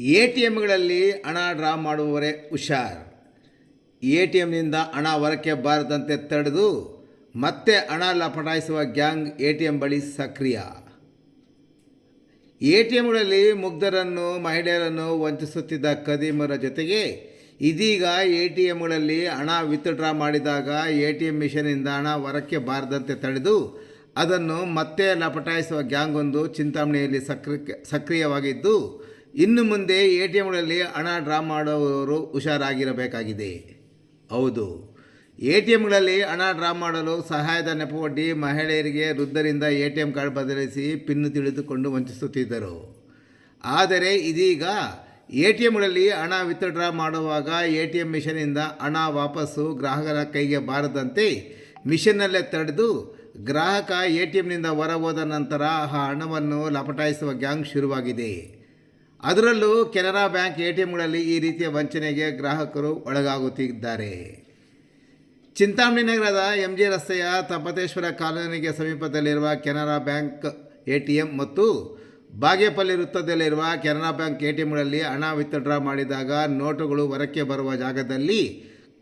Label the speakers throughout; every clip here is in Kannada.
Speaker 1: ಎ ಟಿ ಎಮ್ಗಳಲ್ಲಿ ಹಣ ಡ್ರಾ ಮಾಡುವವರೇ ಹುಷಾರ್. ಎ ಟಿ ಎಮ್ನಿಂದ ಹಣ ಹೊರಕ್ಕೆ ಬಾರದಂತೆ ತಡೆದು ಮತ್ತೆ ಹಣ ಲಪಟಾಯಿಸುವ ಗ್ಯಾಂಗ್ ಎ ಟಿ ಎಂ ಬಳಿ ಸಕ್ರಿಯ. ಎ ಟಿ ಎಮ್ಗಳಲ್ಲಿ ಮುಗ್ಧರನ್ನು, ಮಹಿಳೆಯರನ್ನು ವಂಚಿಸುತ್ತಿದ್ದ ಕದೀಮರ ಜೊತೆಗೆ ಇದೀಗ ಎ ಟಿ ಎಮ್ಗಳಲ್ಲಿ ಹಣ ವಿತ್ಡ್ರಾ ಮಾಡಿದಾಗ ಎ ಟಿ ಎಂ ಮಿಷನಿಂದ ಹಣ ಹೊರಕ್ಕೆ ಬಾರದಂತೆ ತಡೆದು ಅದನ್ನು ಮತ್ತೆ ಲಪಟಾಯಿಸುವ ಗ್ಯಾಂಗ್ ಒಂದು ಚಿಂತಾಮಣಿಯಲ್ಲಿ ಸಕ್ರಿ ಸಕ್ರಿಯವಾಗಿದ್ದು ಇನ್ನು ಮುಂದೆ ಎ ಟಿ ಎಮ್ಗಳಲ್ಲಿ ಹಣ ಡ್ರಾ ಮಾಡುವವರು ಹುಷಾರಾಗಿರಬೇಕಾಗಿದೆ. ಹೌದು. ಎ ಟಿ ಎಮ್ಗಳಲ್ಲಿ ಹಣ ಡ್ರಾ ಮಾಡಲು ಸಹಾಯದ ನೆಪವೊಡ್ಡಿ ಮಹಿಳೆಯರಿಗೆ ವೃದ್ಧರಿಂದ ಎ ಟಿ ಎಂ ಕಾರ್ಡ್ ಬದಲಿಸಿ ಪಿನ್ನು ತಿಳಿದುಕೊಂಡು ವಂಚಿಸುತ್ತಿದ್ದರು. ಆದರೆ ಇದೀಗ ಎ ಟಿ ಎಮ್ಗಳಲ್ಲಿ ಹಣ ವಿತ್ಡ್ರಾ ಮಾಡುವಾಗ ಎ ಟಿ ಎಂ ಮಿಷನಿಂದ ಹಣ ವಾಪಸ್ಸು ಗ್ರಾಹಕರ ಕೈಗೆ ಬಾರದಂತೆ ಮಿಷನ್ನಲ್ಲೇ ತಡೆದು ಗ್ರಾಹಕ ಎ ಟಿ ಎಮ್ನಿಂದ ಹೊರ ಹೋದ ನಂತರ ಆ ಹಣವನ್ನು ಲಪಟಾಯಿಸುವ ಗ್ಯಾಂಗ್ ಶುರುವಾಗಿದೆ. ಅದರಲ್ಲೂ ಕೆನರಾ ಬ್ಯಾಂಕ್ ಎ ಟಿ ಎಮ್ಗಳಲ್ಲಿ ಈ ರೀತಿಯ ವಂಚನೆಗೆ ಗ್ರಾಹಕರು ಒಳಗಾಗುತ್ತಿದ್ದಾರೆ. ಚಿಂತಾಮಣಿ ನಗರದ ಎಂ ಜಿ ರಸ್ತೆಯ ತಪತೇಶ್ವರ ಕಾಲೋನಿಗೆ ಸಮೀಪದಲ್ಲಿರುವ Canara bank A T M ಮತ್ತು ಬಾಗೇಪಲ್ಲಿ ವೃತ್ತದಲ್ಲಿರುವ ಕೆನರಾ ಬ್ಯಾಂಕ್ ಎ ಟಿ ಎಂಗಳಲ್ಲಿ ಹಣ ವಿತ್ಡ್ರಾ ಮಾಡಿದಾಗ ನೋಟುಗಳು ಹೊರಕ್ಕೆ ಬರುವ ಜಾಗದಲ್ಲಿ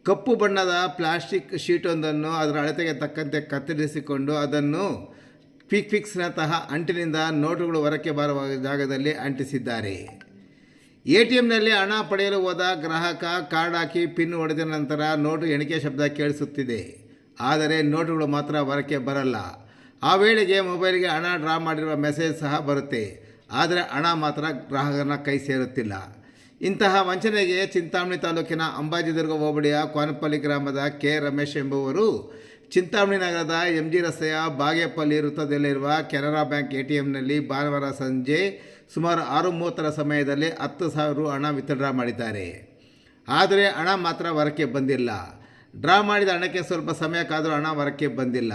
Speaker 1: ಕಪ್ಪು ಬಣ್ಣದ ಪ್ಲಾಸ್ಟಿಕ್ ಶೀಟೊಂದನ್ನು ಅದರ ಅಳತೆಗೆ ತಕ್ಕಂತೆ ಕತ್ತರಿಸಿಕೊಂಡು ಅದನ್ನು ಕ್ವಿಕ್ ಫಿಕ್ಸ್ನಂತಹ ಅಂಟಿನಿಂದ ನೋಟುಗಳು ಹೊರಕ್ಕೆ ಬರುವ ಜಾಗದಲ್ಲಿ ಅಂಟಿಸಿದ್ದಾರೆ. ಎ ಟಿ ಎಂನಲ್ಲಿ ಹಣ ಪಡೆಯಲು ಹೋದ ಗ್ರಾಹಕ ಕಾರ್ಡ್ ಹಾಕಿ ಪಿನ್ ಹೊಡೆದ ನಂತರ ನೋಟು ಎಣಿಕೆ ಶಬ್ದ ಕೇಳಿಸುತ್ತಿದೆ. ಆದರೆ ನೋಟುಗಳು ಮಾತ್ರ ಹೊರಕ್ಕೆ ಬರಲ್ಲ. ಆ ವೇಳೆಗೆ ಮೊಬೈಲ್ಗೆ ಹಣ ಡ್ರಾ ಮಾಡಿರುವ ಮೆಸೇಜ್ ಸಹ ಬರುತ್ತೆ. ಆದರೆ ಹಣ ಮಾತ್ರ ಗ್ರಾಹಕನ ಕೈ ಸೇರುತ್ತಿಲ್ಲ. ಇಂತಹ ವಂಚನೆಗೆ ಚಿಂತಾಮಣಿ ತಾಲೂಕಿನ ಅಂಬಾಜಿದುರ್ಗ ಹೋಬಳಿಯ ಕ್ವಾನಪಲ್ಲಿ ಗ್ರಾಮದ ಕೆ ರಮೇಶ್ ಎಂಬುವರು ಚಿಂತಾಮಣಿ ನಗರದ ಎಂ ಜಿ ರಸ್ತೆಯ ಬಾಗೇಪಲ್ಲಿ ವೃತ್ತದಲ್ಲಿರುವ ಕೆನರಾ ಬ್ಯಾಂಕ್ ಎ ಟಿ ಎಂನಲ್ಲಿ ಭಾನುವಾರ ಸಂಜೆ ಸುಮಾರು ಆರು ಮೂವತ್ತರ ಸಮಯದಲ್ಲಿ ಹತ್ತು ಸಾವಿರ ರು ಹಣ ವಿತ್ಡ್ರಾ ಮಾಡಿದ್ದಾರೆ. ಆದರೆ ಹಣ ಮಾತ್ರ ಹೊರಕ್ಕೆ ಬಂದಿಲ್ಲ. ಡ್ರಾ ಮಾಡಿದ ಹಣಕ್ಕೆ ಸ್ವಲ್ಪ ಸಮಯಕ್ಕಾದರೂ ಹಣ ಹೊರಕ್ಕೆ ಬಂದಿಲ್ಲ.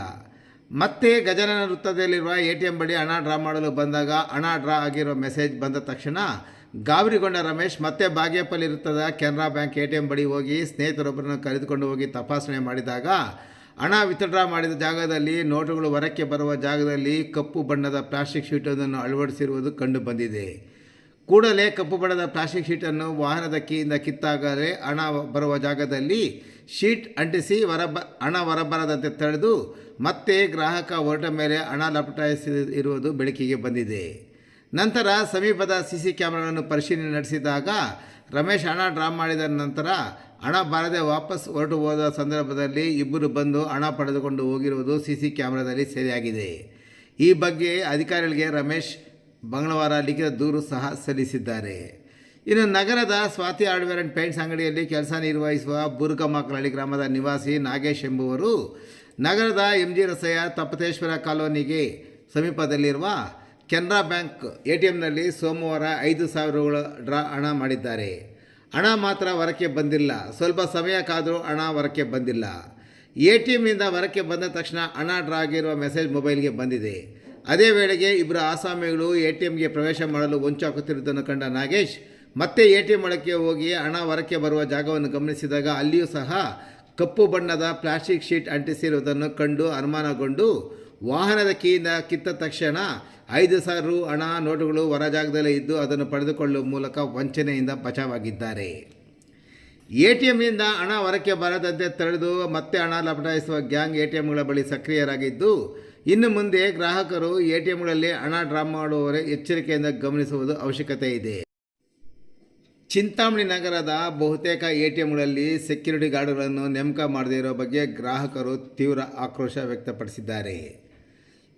Speaker 1: ಮತ್ತೆ ಗಜಾನನ ವೃತ್ತದಲ್ಲಿರುವ ಎ ಟಿ ಎಂ ಬಳಿ ಹಣ ಡ್ರಾ ಮಾಡಲು ಬಂದಾಗ ಹಣ ಡ್ರಾ ಆಗಿರೋ ಮೆಸೇಜ್ ಬಂದ ತಕ್ಷಣ ಗಾಬರಿಗೊಂಡ ರಮೇಶ್ ಮತ್ತೆ ಬಾಗೇಪಲ್ಲಿ ವೃತ್ತದ Canara bank A T M ಬಳಿ ಹೋಗಿ ಸ್ನೇಹಿತರೊಬ್ಬರನ್ನು ಕರೆದುಕೊಂಡು ಹೋಗಿ ತಪಾಸಣೆ ಮಾಡಿದಾಗ ಹಣ ವಿತ್ಡ್ರಾ ಮಾಡಿದ ಜಾಗದಲ್ಲಿ ನೋಟುಗಳು ಹೊರಕ್ಕೆ ಬರುವ ಜಾಗದಲ್ಲಿ ಕಪ್ಪು ಬಣ್ಣದ ಪ್ಲಾಸ್ಟಿಕ್ ಶೀಟನ್ನು ಅಳವಡಿಸಿರುವುದು ಕಂಡು ಬಂದಿದೆ. ಕೂಡಲೇ ಕಪ್ಪು ಬಣ್ಣದ ಪ್ಲಾಸ್ಟಿಕ್ ಶೀಟನ್ನು ವಾಹನದ ಕೀಯಿಂದ ಕಿತ್ತಾಗಲೇ ಹಣ ಬರುವ ಜಾಗದಲ್ಲಿ ಶೀಟ್ ಅಂಟಿಸಿ ಹೊರಬ, ಹಣ ಹೊರಬರದಂತೆ ತಡೆದು ಮತ್ತೆ ಗ್ರಾಹಕ ಹೊರಟ ಮೇಲೆ ಹಣ ಲಪಟಾಯಿಸಿ ಇರುವುದು ಬೆಳಕಿಗೆ ಬಂದಿದೆ. ನಂತರ ಸಮೀಪದ ಸಿ ಸಿ ಕ್ಯಾಮ್ರಾಗಳನ್ನು ಪರಿಶೀಲನೆ ನಡೆಸಿದಾಗ ರಮೇಶ್ ಹಣ ಡ್ರಾ ಮಾಡಿದ ನಂತರ ಹಣ ಬಾರದೆ ವಾಪಸ್ ಹೊರಟು ಹೋದ ಸಂದರ್ಭದಲ್ಲಿ ಇಬ್ಬರು ಬಂದು ಹಣ ಪಡೆದುಕೊಂಡು ಹೋಗಿರುವುದು ಸಿ ಸಿ ಕ್ಯಾಮ್ರಾದಲ್ಲಿ ಸೆರೆಯಾಗಿದೆ. ಈ ಬಗ್ಗೆ ಅಧಿಕಾರಿಗಳಿಗೆ ರಮೇಶ್ ಮಂಗಳವಾರ ಲಿಖಿತ ದೂರು ಸಹ ಸಲ್ಲಿಸಿದ್ದಾರೆ. ಇನ್ನು ನಗರದ ಸ್ವಾತಿ ಹಾರ್ಡ್ವೇರ್ ಆ್ಯಂಡ್ ಪೇಂಟ್ಸ್ ಅಂಗಡಿಯಲ್ಲಿ ಕೆಲಸ ನಿರ್ವಹಿಸುವ ಬುರುಗಮಕ್ಕಳಹಳ್ಳಿ ಗ್ರಾಮದ ನಿವಾಸಿ ನಾಗೇಶ್ ಎಂಬುವರು ನಗರದ ಎಂ ಜಿ ರಸಯ್ಯ ತಪತೇಶ್ವರ ಕಾಲೋನಿಗೆ ಸಮೀಪದಲ್ಲಿರುವ ಕೆನರಾ ಬ್ಯಾಂಕ್ ಎ ಟಿ ಎಂನಲ್ಲಿ ಸೋಮವಾರ ಐದು ಸಾವಿರ ಡ್ರಾ ಹಣ ಮಾಡಿದ್ದಾರೆ. ಹಣ ಮಾತ್ರ ಹೊರಕ್ಕೆ ಬಂದಿಲ್ಲ. ಸ್ವಲ್ಪ ಸಮಯ ಕಾದರೂ ಹಣ ಹೊರಕ್ಕೆ ಬಂದಿಲ್ಲ. ಎ ಟಿ ಎಮ್ನಿಂದ ಹೊರಕ್ಕೆ ಬಂದ ತಕ್ಷಣ ಹಣ ಡ್ರಾ ಆಗಿರುವ ಮೆಸೇಜ್ ಮೊಬೈಲ್ಗೆ ಬಂದಿದೆ. ಅದೇ ವೇಳೆಗೆ ಇಬ್ಬರು ಆಸಾಮಿಗಳು ಎ ಟಿ ಎಮ್ಗೆ ಪ್ರವೇಶ ಮಾಡಲು ಹೊಂಚಾಕುತ್ತಿರುವುದನ್ನು ಕಂಡ ನಾಗೇಶ್, ಮತ್ತೆ ಎ ಟಿ ಎಂ ಒಳಕ್ಕೆ ಹೋಗಿ ಹಣ ಹೊರಕ್ಕೆ ಬರುವ ಜಾಗವನ್ನು ಗಮನಿಸಿದಾಗ ಅಲ್ಲಿಯೂ ಸಹ ಕಪ್ಪು ಬಣ್ಣದ ಪ್ಲಾಸ್ಟಿಕ್ ಶೀಟ್ ಅಂಟಿಸಿರುವುದನ್ನು ಕಂಡು ಅನುಮಾನಗೊಂಡು ವಾಹನದ ಕೀಯಿಂದ ಕಿತ್ತ ತಕ್ಷಣ ಐದು ಸಾವಿರ ರು ಹಣ ನೋಟುಗಳು ಹೊರ ಜಾಗದಲ್ಲೇ ಇದ್ದು ಅದನ್ನು ಪಡೆದುಕೊಳ್ಳುವ ಮೂಲಕ ವಂಚನೆಯಿಂದ ಬಚಾವಾಗಿದ್ದಾರೆ. ಎ ಟಿ ಎಂನಿಂದ ಹಣ ಹೊರಕ್ಕೆ ಬರದಂತೆ ತಡೆದು ಮತ್ತೆ ಹಣ ಲಪಟಾಯಿಸುವ ಗ್ಯಾಂಗ್ ಎ ಟಿ ಎಂಗಳ ಬಳಿ ಸಕ್ರಿಯರಾಗಿದ್ದು, ಇನ್ನು ಮುಂದೆ ಗ್ರಾಹಕರು ಎ ಟಿ ಎಂಗಳಲ್ಲಿ ಹಣ ಡ್ರಾ ಮಾಡುವವರೇ ಎಚ್ಚರಿಕೆಯಿಂದ ಗಮನಿಸುವುದು ಅವಶ್ಯಕತೆ ಇದೆ. ಚಿಂತಾಮಣಿ ನಗರದ ಬಹುತೇಕ ಎ ಟಿ ಎಂಗಳಲ್ಲಿ ಸೆಕ್ಯೂರಿಟಿ ಗಾರ್ಡ್ಗಳನ್ನು ನೇಮಕ ಮಾಡದೇ ಇರೋ ಬಗ್ಗೆ ಗ್ರಾಹಕರು ತೀವ್ರ ಆಕ್ರೋಶ ವ್ಯಕ್ತಪಡಿಸಿದ್ದಾರೆ.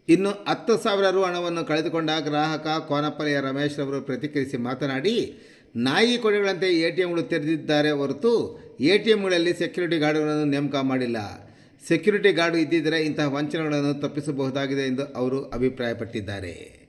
Speaker 1: ಇನ್ನು ಹತ್ತು ಸಾವಿರ ರು ಹಣವನ್ನು ಕಳೆದುಕೊಂಡ ಗ್ರಾಹಕ ಕೋನಪಲ್ಲಿಯ ರಮೇಶ್ ಅವರು ಪ್ರತಿಕ್ರಿಯಿಸಿ ಮಾತನಾಡಿ, ನಾಯಿ ಕೊಡೆಗಳಂತೆ ಎ ಟಿ ಎಂಗಳು ತೆರೆದಿದ್ದಾರೆ ಹೊರತು ಎ ಟಿ ಎಂಗಳಲ್ಲಿ ಸೆಕ್ಯೂರಿಟಿ ಗಾರ್ಡ್ಗಳನ್ನು ನೇಮಕ ಮಾಡಿಲ್ಲ. ಸೆಕ್ಯೂರಿಟಿ ಗಾರ್ಡ್ ಇದ್ದಿದ್ದರೆ ಇಂತಹ ವಂಚನೆಗಳನ್ನು ತಪ್ಪಿಸಬಹುದಾಗಿದೆ ಎಂದು ಅವರು ಅಭಿಪ್ರಾಯಪಟ್ಟಿದ್ದಾರೆ.